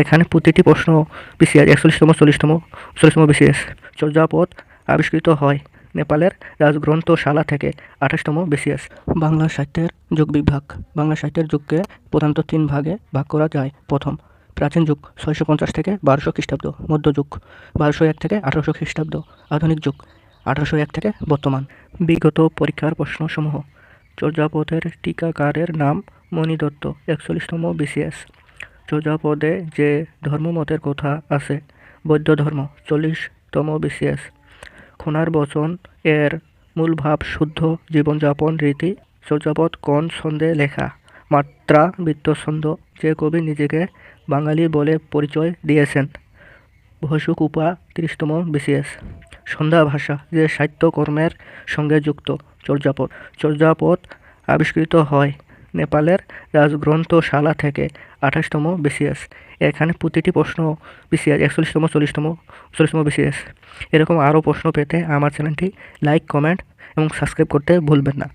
এখানে প্রতিটি প্রশ্ন বিসিএস, একচল্লিশতম, চল্লিশতম চল্লিশতম বিসিএস চর্যাপদ আবিষ্কৃত হয়। নেপালের রাজগ্রন্থশালা থেকে আঠাশতম বিসিএস। বাংলা সাহিত্যের যুগ বিভাগ। বাংলা সাহিত্যের যুগকে প্রধানত তিন ভাগে ভাগ করা যায়। প্রথম, প্রাচীন যুগ, ছয়শো পঞ্চাশ থেকে বারোশো খ্রিস্টাব্দ। মধ্যযুগ বারোশো এক থেকে আঠারোশো খ্রিস্টাব্দ। আধুনিক যুগ, আঠারোশো এক থেকে বর্তমান। বিগত পরীক্ষার প্রশ্নসমূহ। চর্যাপথের টিকাকারের নাম মণি দত্ত একচল্লিশতম বিসিএস। চর্যাপদে যে ধর্মমতের কথা আছে, বৌদ্ধ ধর্ম চল্লিশতম বিসিএস। খোনার বচন এর মূল ভাব শুদ্ধ জীবনযাপন রীতি। চর্যাপদ কোন ছন্দে লেখা? মাত্রা বৃত্তছন্দ যে কবি নিজেকে বাঙালি বলে পরিচয় দিয়েছেন। ভসুক উপা তিরিশতম বিসিএস। সন্ধ্যা ভাষা যে সাহিত্যকর্মের সঙ্গে যুক্ত। চর্যাপদ। চর্যাপদ আবিষ্কৃত হয় নেপালের রাজগ্রন্থশালা থেকে আঠাশতম বিসিএস এখানে প্রতিটি প্রশ্ন বিসিএস একচল্লিশতম, চল্লিশতম চল্লিশতম বিসিএস এরকম আরও প্রশ্ন পেতে আমার চ্যানেলটি লাইক, কমেন্ট এবং সাবস্ক্রাইব করতে ভুলবেন না।